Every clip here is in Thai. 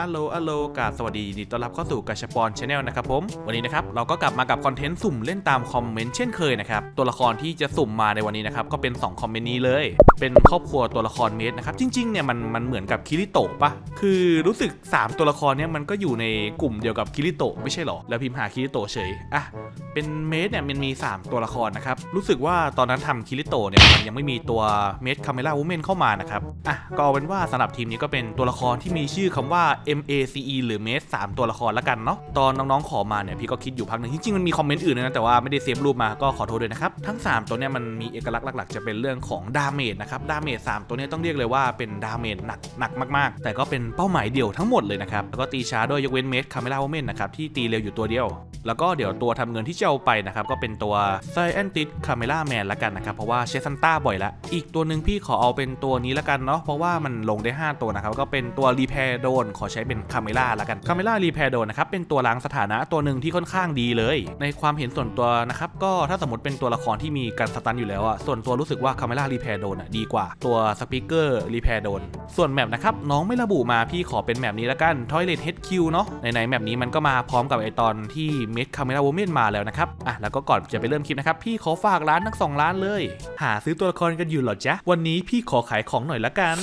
อัลโหลอัลโหลกาบสวัสดียินดีต้อนรับเข้าสู่กาชปอนชาแนลนะครับผม วันนี้นะครับเราก็กลับมากับคอนเทนต์สุ่มเล่นตามคอมเมนต์เช่นเคยนะครับ ตัวละครที่จะสุ่มมาในวันนี้นะครับ ก็เป็น 2 คอมเมนต์นี้เลย เป็นครอบครัวตัวละครเมดนะครับ จริงๆเนี่ยมันมันเหมือนกับคิริโตะปะคือรู้สึก 3 ตัวละครเนี่ยมันก็อยู่ในกลุ่มเดียวกับคิริโตะไม่ใช่หรอ แล้วพิมพ์หาคิริโตะเฉยอะเป็นเมดเนี่ยมันมี 3 ตัวละครนะครับรู้สึกว่าตอนนั้นทำคิริโตะเนี่ยมันยังไม่มีตัวเมดคาเมล่าวูแมนเข้ามานะครับอะก็เป็นว่าสำหรับทีมนี้ก็เป็นตัวละครที่มีชื่อคำว่า MACE หรือเมด3ตัวละครละกันเนาะตอนน้องๆขอมาเนี่ยพี่ก็คิดอยู่พักหนึ่งจริงๆมันมีคอมเมนต์อื่นนะแต่ว่าไม่ได้เซฟรูปมาก็ขอโทษด้วยนะครับทั้ง 3 ตัวเนี่ยมันมีเอกลักษณ์หลักๆ จะเป็นเรื่องของดาเมจนะครับดาเมจ3ตัวเนี้ต้องเรียกเลยว่าเป็นดาเมจหนักหนักมากๆ แต่ก็เป็นเป้าหมายเดี่ยวทั้งหมดเลยนะครับแล้วก็ตีช้าด้วยยกเว้นเมดคาเมล่าวูแมนนะครับที่ตีเร็วอยู่ตัวเดียว แล้วก็เดี๋ยวตัวทำเงินที่จะเอาไปนะครับก็เป็นตัว Scientist Camera Man ละกันนะครับเพราะว่าเชสันต้าบ่อยละอีกตัวหนึ่งพี่ขอเอาเป็นตัวนี้ละกันเนาะเพราะว่ามันลงได้ 5 ตัวนะครับก็เป็นตัว Repair Drone ขอใช้เป็น Camera ละกัน Camera Repair Drone นะครับเป็นตัวล้างสถานะตัวหนึ่งที่ค่อนข้างดีเลย ในความเห็นส่วนตัวนะครับก็ถ้าสมมติเป็นตัวละครที่มีการสตันอยู่แล้วอะส่วนตัวรู้สึกว่า Camera Repair Drone อะดีกว่าตัว Speaker Repair Drone ส่วนแมปนะครับน้องไม่ระบุมาพี่ขอเป็นแมปนี้ละกัน Toilet HQ เนาะไหนๆแมปนี้มันก็มาพร้อมกับไอตอนที่ Met Camera Woman มาแล้วนะครับอะแล้วก็ก่อนจะไปเริ่มคลิปนะครับพี่ขอฝากร้านทั้งสองร้านเลย หาซื้อตัวละครกันอยู่หรอจ๊ะวันนี้พี่ขอขายของหน่อยละกัน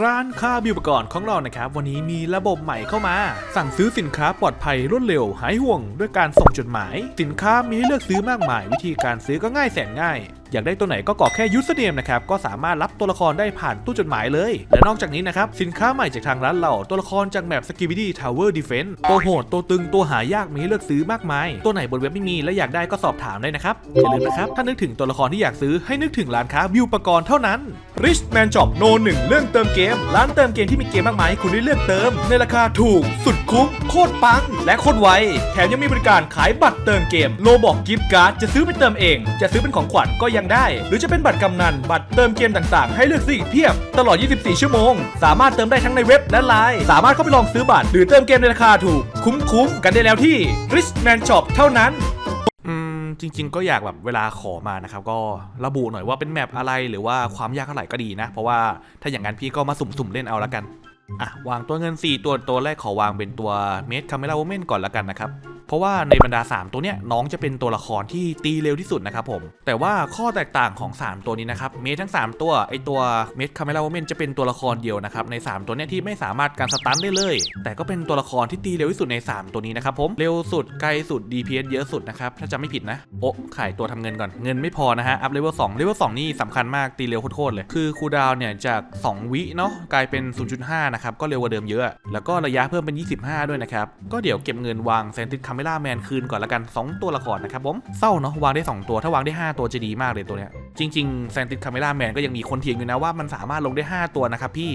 ร้านค่าบิวปกรณ์ของเรานะครับวันนี้มีระบบใหม่เข้ามา สั่งซื้อสินค้าปลอดภัยรวดเร็วหายห่วง ด้วยการส่งจดหมาย สินค้ามีให้เลือกซื้อมากมาย วิธีการซื้อก็ง่ายแสนง่าย อยากได้ตัวไหนก็กรอกแค่ยูสเนียมนะครับก็สามารถรับตัวละครได้ผ่านตู้จดหมายเลย และนอกจากนี้นะครับสินค้าใหม่จากทางร้านเราตัวละครจากแมป s k i b i d y Tower Defense ตัวโหดตัวตึงตัวหายากมีให้เลือกซื้อมากมาย ตัวไหนบนเว็บไม่มีและอยากได้ก็สอบถามได้นะครับอย่าลืมนะครับถ้านึกถึงตัวละครที่อยากซื้อให้นึกถึงร้านค้าวิวปกรณ์เท่านั้น Rich Man Shop โนหนึ่งเรื่องเติมเกม ร้านเติมเกมที่มีเกมมากมายให้คุณได้เลือกเติม ในราคาถูกสุด คุ้ม โคตรปัง และโคตรไว แถมยังมีบริการขายบัตรเติมเกมโลบอกกิฟต์การ์ดจะซื้อไปเติมเอง จะซื้อเป็นของขวัญก็ยังได้ หรือจะเป็นบัตรกำนัน บัตรเติมเกมต่างๆ ให้เลือกซื้ออีกเพียบ ตลอด 24 ชั่วโมง สามารถเติมได้ทั้งในเว็บและไลน์สามารถเข้าไปลองซื้อบัตรหรือเติมเกมในราคาถูก คุ้มๆกันได้แล้วที่ Rich Man Shop เท่านั้นอืมจริง ๆ ก็อยากแบบเวลาขอมานะครับก็ระบุหน่อยว่าเป็นแมปอะไรหรือว่าความยากเท่าไหร่ก็ดีนะ เพราะว่าถ้าอย่างนั้นพี่ก็มาสุ่มๆเล่นเอาละกัน อะวางตัวเงิน 4 ตัวตัวแรกขอวางเป็นตัวเมดคาเมล่าโวเมนก่อนละกันนะครับเพราะว่าในบรรดา 3 ตัวเนี้ยน้องจะเป็นตัวละครที่ตีเร็วที่สุดนะครับผม แต่ว่าข้อแตกต่างของ 3 ตัวนี้นะครับเมดทั้ง 3 ตัวไอตัวเมดคาเมล่าโวเมนจะเป็นตัวละครเดียวนะครับใน 3 ตัวเนี้ยที่ไม่สามารถการสตันได้เลย แต่ก็เป็นตัวละครที่ตีเร็วที่สุดใน 3 ตัวนี้นะครับผมเร็วสุดไกลสุด DPS เยอะสุดนะครับถ้าจะไม่ผิดนะโอ้ขายตัวทำเงินก่อนเงินไม่พอนะฮะอัพเลเวล2เลเวล2นี่สำคัญมากตีเร็วโคตรเลยคือคูดาวเนี่ยจาก 2 วิเนาะกลายเป็น 0.5นะครับก็เร็วกว่าเดิมเยอะ แล้วก็ระยะเพิ่มเป็น 25 ด้วยนะครับ ก็เดี๋ยวเก็บเงินวางเซนติคาเมล่าแมนคืนก่อนละกัน 2 ตัวละครนะครับผมเศร้าเนาะวางได้ 2 ตัวถ้าวางได้ 5 ตัวจะดีมากเลยตัวเนี้ยจริงๆเซนติคาเมล่าแมนก็ยังมีคนเถียงอยู่นะว่ามันสามารถลงได้ 5 ตัวนะครับพี่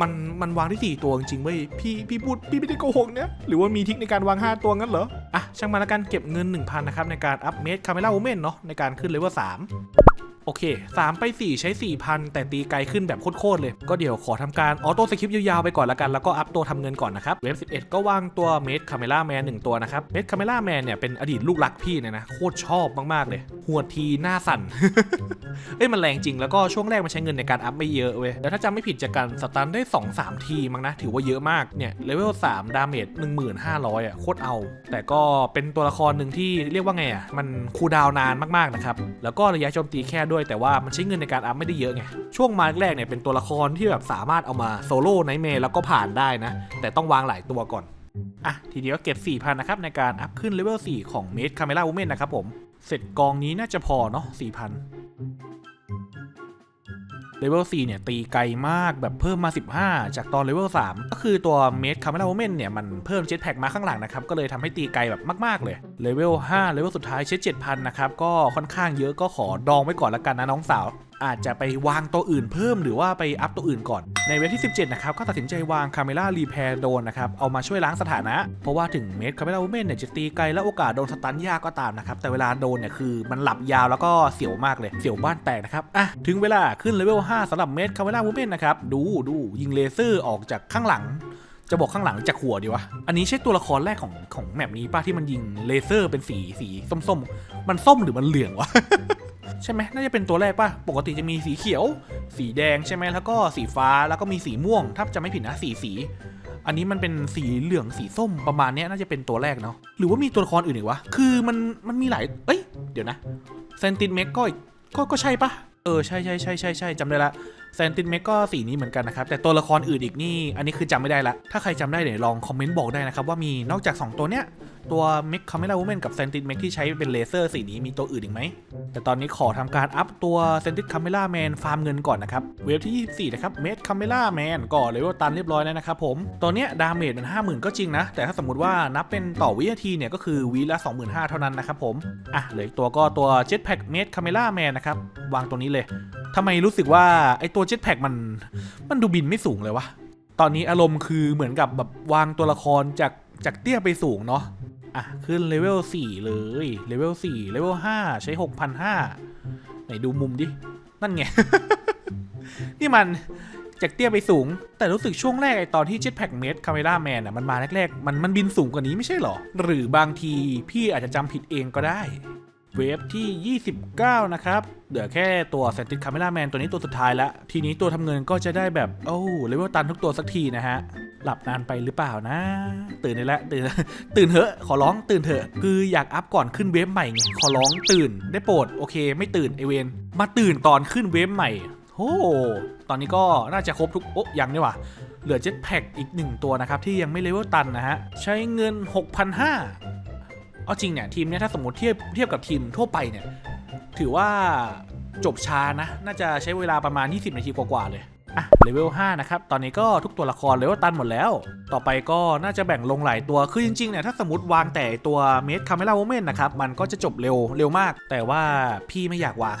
มันมันวางได้4ตัวจริงๆเว้ยพี่พี่พูดพี่ไม่ได้โกหกเนี่ยหรือว่ามีทิคในการวาง 5 ตัวงั้นเหรอ อะ ช่างมันละกันเก็บเงิน 1,000 นะครับ ในการอัพเมดคาเมล่าโอเมนเนาะในการขึ้นเลเวล3โอเค 3 ไป 4 ใช้ 4,000 แต่ตีไกลขึ้นแบบโคตรๆเลย ก็เดี๋ยวขอทำการออโต้สคริปต์ยาวๆไปก่อนละกัน แล้วก็อัพตัวทำเงินก่อนนะครับ เว็บ 11 ก็วางตัวเมดคาเมล่าแมน1ตัวนะครับ เมดคาเมล่าแมนเนี่ยเป็นอดีตลูกรักพี่เนี่ยนะ โคตรชอบมากๆเลยหัวทีหน้าสั่นเอ้ยมันแรงจริงแล้วก็ช่วงแรกมันใช้เงินในการอัพไม่เยอะเว้ยแล้วถ้าจำไม่ผิดจากการสตันได้ 2-3 ทีมั้งนะถือว่าเยอะมากเนี่ยเลเวล3ดาเมจ1500อะโคตรเอา แต่ก็เป็นตัวละครหนึ่งที่เรียกว่าไงอะมันคูดาวนานมากๆนะครับแล้วก็ระยะโจมตีแค่ด้วยแต่ว่ามันใช้เงินในการอัพไม่ได้เยอะไง ช่วงมาแรกเนี่ยเป็นตัวละครที่แบบสามารถเอามาโซโล่ไนท์เมย์แล้วก็ผ่านได้นะ แต่ต้องวางหลายตัวก่อน อะ ทีเดียวเก็บ 4,000 นะครับ ในการอัพขึ้นเลเวล 4 ของเมดคาเมล่าวูเมนนะครับผม เสร็จกองนี้น่าจะพอเนาะ4,000 เลเวล4เนี่ยตีไกลมากแบบเพิ่มมา 15 จากตอนเลเวล3ก็คือตัวเมดคาเมล่า w ูเมนเนี่ยมันเพิ่มเจ็ตแพ็กมาข้างหลังนะครับก็เลยทำให้ตีไกลแบบมาก ๆ เลยเลเวล5เลเวลสุดท้ายเช็ด7,000นะครับก็ค่อนข้างเยอะก็ขอดองไว้ก่อนละกันนะน้องสาว อาจจะไปวางตัวอื่นเพิ่มหรือว่าไปอัพตัวอื่นก่อน ในเว็บที่ 17 นะครับ ก็ตัดสินใจวาง Camera Repair โดนนะครับ เอามาช่วยล้างสถานะ เพราะว่าถึงเมด Camera Woman เนี่ยจะตีไกลและโอกาสโดนสตันยากก็ตามนะครับ แต่เวลาโดนเนี่ยคือมันหลับยาวแล้วก็เสียวมากเลยเสียวบ้านแตกนะครับอะถึงเวลาขึ้นเลเวล5สำหรับเมด Camera Woman นะครับดูดูยิงเลเซอร์ออกจากข้างหลังจะบอกข้างหลังจากหัวดีวะ อันนี้ใช่ตัวละครแรกของของแมปนี้ป้าที่มันยิงเลเซอร์เป็นสีสีส้มๆ มันส้มหรือมันเหลืองวะ ใช่ไหมน่าจะเป็นตัวแรกป่ะ ปกติจะมีสีเขียว สีแดงใช่ไหมแล้วก็สีฟ้าแล้วก็มีสีม่วง ถ้าจะไม่ผิดนะสีสี อันนี้มันเป็นสีเหลืองสีส้มประมาณนี้น่าจะเป็นตัวแรกเนาะหรือว่ามีตัวละครอื่นอีกวะคือมันมันมีหลายเอ้ยเดี๋ยวนะเซนตินเมกก็อีกก็ก็ใช่ปะเออใช่ใช่ใช่ใช่ใช่จำได้ละ เซนตินเมกก็สีนี้เหมือนกันนะครับ แต่ตัวละครอื่นอีกนี่ อันนี้คือจำไม่ได้ละ ถ้าใครจำได้เดี๋ยวลองคอมเมนต์บอกได้นะครับ ว่ามีนอกจาก 2 ตัวเนี้ย ตัวเมกคาเมล่าวูแมนกับเซนตินเมกที่ใช้เป็นเลเซอร์สีนี้มีตัวอื่นอีกไหม แต่ตอนนี้ขอทำการอัพตัวเซนติ c คาเมล่าแมนฟาร์มเงินก่อนนะครับ เวฟที่ 24 นะครับเมดคาเมล่าแมนก็เลเวลตันเรียบร้อยแล้วนะครับผมตัวเนี้ยดาเมจมัน50,000 ก็จริงนะ แต่ถ้าสมมติว่านับเป็นต่อวินาทีเนี่ยก็คือวีละ25,000เท่านั้นนะครับผมอะเหลืออีกตัวก็ตัว Jetpack m a d e Camera Man นะครับวางตรงนี้เลยทำไมรู้สึกว่าไอตัว Jetpack มันมันดูบินไม่สูงเลยวะตอนนี้อารมณ์คือเหมือนกับแบบวางตัวละครจากจากเตี้ยไปสูงเนาะอะ ขึ้นเลเวล4เลยเลเวล4เลเวล5ใช้ 6,500 ไหนดูมุมดิ นั่นไง นี่มันจากเตี้ยไปสูง แต่รู้สึกช่วงแรกไอตอนที่ Jetpack m a d e Camera Man อะมันมาแรกๆ มันมันบินสูงกว่านี้ไม่ใช่หรอ หรือบางทีพี่อาจจะจำผิดเองก็ได้ เวฟที่ 29 นะครับ เหลือแค่ตัว s ซนติคาเม r ่ m แมนตัวนี้ตัวสุดท้ายแล้วทีนี้ตัวทำเงินก็จะได้แบบ โอ้เลเวลตันทุกตัวสักทีนะฮะ หลับนานไปหรือเปล่านะ ตื่นได้แล้วตื่น ตื่นเถอะ ขอร้องตื่นเถอะ คืออยากอัพก่อนขึ้นเวฟใหม่ไง ขอร้องตื่น ได้โปรด โอเค ไม่ตื่นไอเวน มาตื่นตอนขึ้นเวฟใหม่โอ้ตอนนี้ก็น่าจะครบทุก โอ้ยังนี่ว่าเหลือเจ็ตแพ็กอีกหนึ่งตัวนะครับที่ยังไม่เลเวลตันนะฮะ ใช้เงิน 6,500 เอาจริงเนี่ยทีมเนี้ยถ้าสมมติเทียบเทียบกับทีมทั่วไปเนี่ยถือว่าจบช้านะ น่าจะใช้เวลาประมาณ 20 นาทีกว่าๆเลยอะเลเวล 5 นะครับ ตอนนี้ก็ทุกตัวละครเลเวลตันหมดแล้ว ต่อไปก็น่าจะแบ่งลงหลายตัว คือจริงๆเนี่ยถ้าสมมติวางแต่ตัวเมดคาเมล่าโมเมนต์นะครับ มันก็จะจบเร็วเร็วมาก แต่ว่าพี่ไม่อยากวาง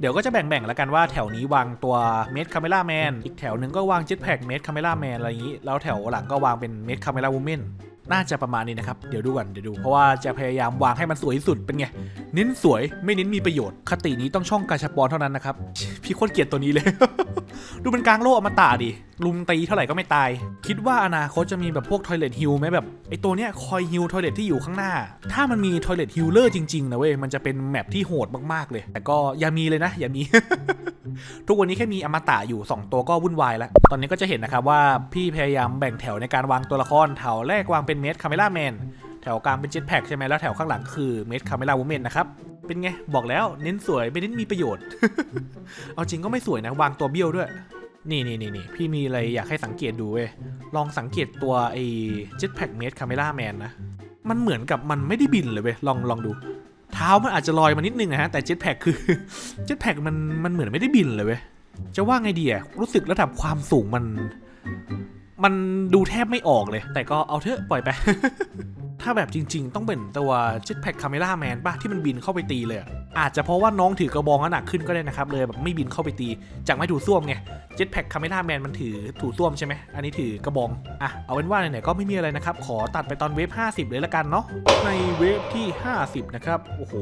เดี๋ยวก็จะแบ่งๆแล้วกันว่าแถวนี้วางตัวเมดคาเมล่าแมนอีกแถวหนึ่งก็วางเจ็ตแพ็กเมดคาเมล่าแมนอะไรอย่างนี้ แล้วแถวหลังก็วางเป็นเมดคาเมล่าวูแมน น่าจะประมาณนี้นะครับ เดี๋ยวดูก่อนเดี๋ยวดู เพราะว่าจะพยายามวางให้มันสวยที่สุดเป็นไง เน้นสวยไม่เน้นมีประโยชน์ คตินี้ต้องช่องกาชาปอนเท่านั้นนะครับ พี่โคตรเกลียดตัวนี้เลย ดูเป็นกลางโลกอมตะดิ ลุมตีเท่าไหร่ก็ไม่ตาย คิดว่าอนาคตจะมีแบบพวกทอยเล t ฮิลไหมแบบไอตัวเนี้ยคอยฮิลทอยเล t ที่อยู่ข้างหน้า ถ้ามันมีทอยเล t ฮิลเลอร์จริงๆนะเว้ย มันจะเป็นแมปที่โหดมากๆเลย แต่ก็อย่ามีเลยนะ อย่ามี ทุกวันนี้แค่มีอมตะอยู่ 2 ตัวก็วุ่นวายแล้ว ตอนนี้ก็จะเห็นนะครับว่าพี่พยายามแบ่งแถวในการวางตัวละคร แถวแรกวางเป็นเมดคาเมล่าแมน แถวกลางเป็นเจ็ตแพ็กใช่ไหมแล้วแถวข้างหลังคือเมดคาเมล่าวูแมนนะครับ เป็นไง บอกแล้วเน้นสวยไม่เน้นมีประโยชน์ เอาจริงก็ไม่สวยนะ วางตัวเบี้ยวด้วย นี่นี่นี่นี่พี่มีอะไรอยากให้สังเกตดูเว้ย ลองสังเกตตัวไอ้ Jetpack Made Camera Man นะ มันเหมือนกับมันไม่ได้บินเลยเว้ย ลองลองดู เท้ามันอาจจะลอยมานิดนึงนะฮะ แต่ Jetpack คือ Jetpack มันมันเหมือนไม่ได้บินเลยเว้ย จะว่าไงดีอะรู้สึกระดับความสูงมัน มันดูแทบไม่ออกเลย แต่ก็เอาเถอะปล่อยไป ถ้าแบบจริง ๆ ต้องเป็นตัว Jetpack Camera Man ป่ะที่มันบินเข้าไปตีเลยอะ อาจจะเพราะว่าน้องถือกระบองหนักขึ้นก็ได้นะครับเลยแบบไม่บินเข้าไปตี จากไม่ถูส้วมไง Jetpack Camera Man มันถือถูส้วมใช่ไหมอันนี้ถือกระบองอะเอาเป็นว่าไหนๆก็ไม่มีอะไรนะครับ ขอตัดไปตอนเวฟ50 เลยละกันเนาะในเวฟที่ 50 นะครับโอ้โห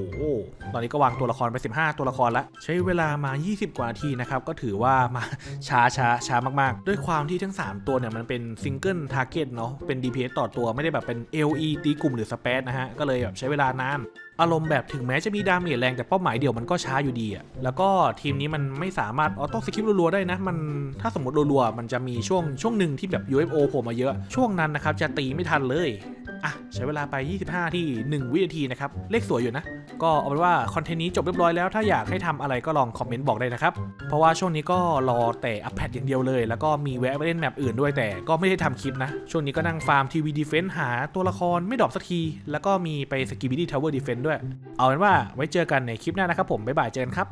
ตอนนี้ก็วางตัวละครไป 15 ตัวละครละใช้เวลามา 20 กว่านาทีนะครับก็ถือว่ามาช้าช้าช้ามากๆ ด้วยความที่ทั้ง 3 ตัวเนี่ยมันเป็นซิงเกิลทาร์เก็ตเนาะเป็น DPS ต่อตัวไม่ได้แบบเป็น LE ตีกลุ่มหรือสเปซนะฮะก็เลยแบบใช้เวลานานอารมณ์แบบถึงแม้จะมีดาเมจแรงแต่เป้าหมายเดียวมันก็ช้าอยู่ดีอะแล้วก็ทีมนี้มันไม่สามารถออโต้สกิปรัวๆได้นะ มันถ้าสมมติรัวๆมันจะมีช่วงช่วงหนึ่งที่แบบ UFO โผล่มาเยอะ ช่วงนั้นนะครับจะตีไม่ทันเลยอะใช้เวลาไป 25 ที่ 1 วินาทีนะครับ เลขสวยอยู่นะ ก็เอาเป็นว่าคอนเทนต์นี้จบเรียบร้อยแล้ว ถ้าอยากให้ทำอะไรก็ลองคอมเมนต์บอกได้นะครับ เพราะว่าช่วงนี้ก็รอแต่อัปเดตอย่างเดียวเลย แล้วก็มีแวะไปเล่นแมปอื่นด้วยแต่ก็ไม่ได้ทำคลิปนะ ช่วงนี้ก็นั่งฟาร์มทีวีดีเฟนส์หาตัวละครไม่ดรอปสักที แล้วก็มีไปสกิบิดี้ทาวเวอร์ดีเฟนส์ด้วย เอาเป็นว่าไว้เจอกันในคลิปหน้านะครับผมบ๊ายบายเจอกันครับ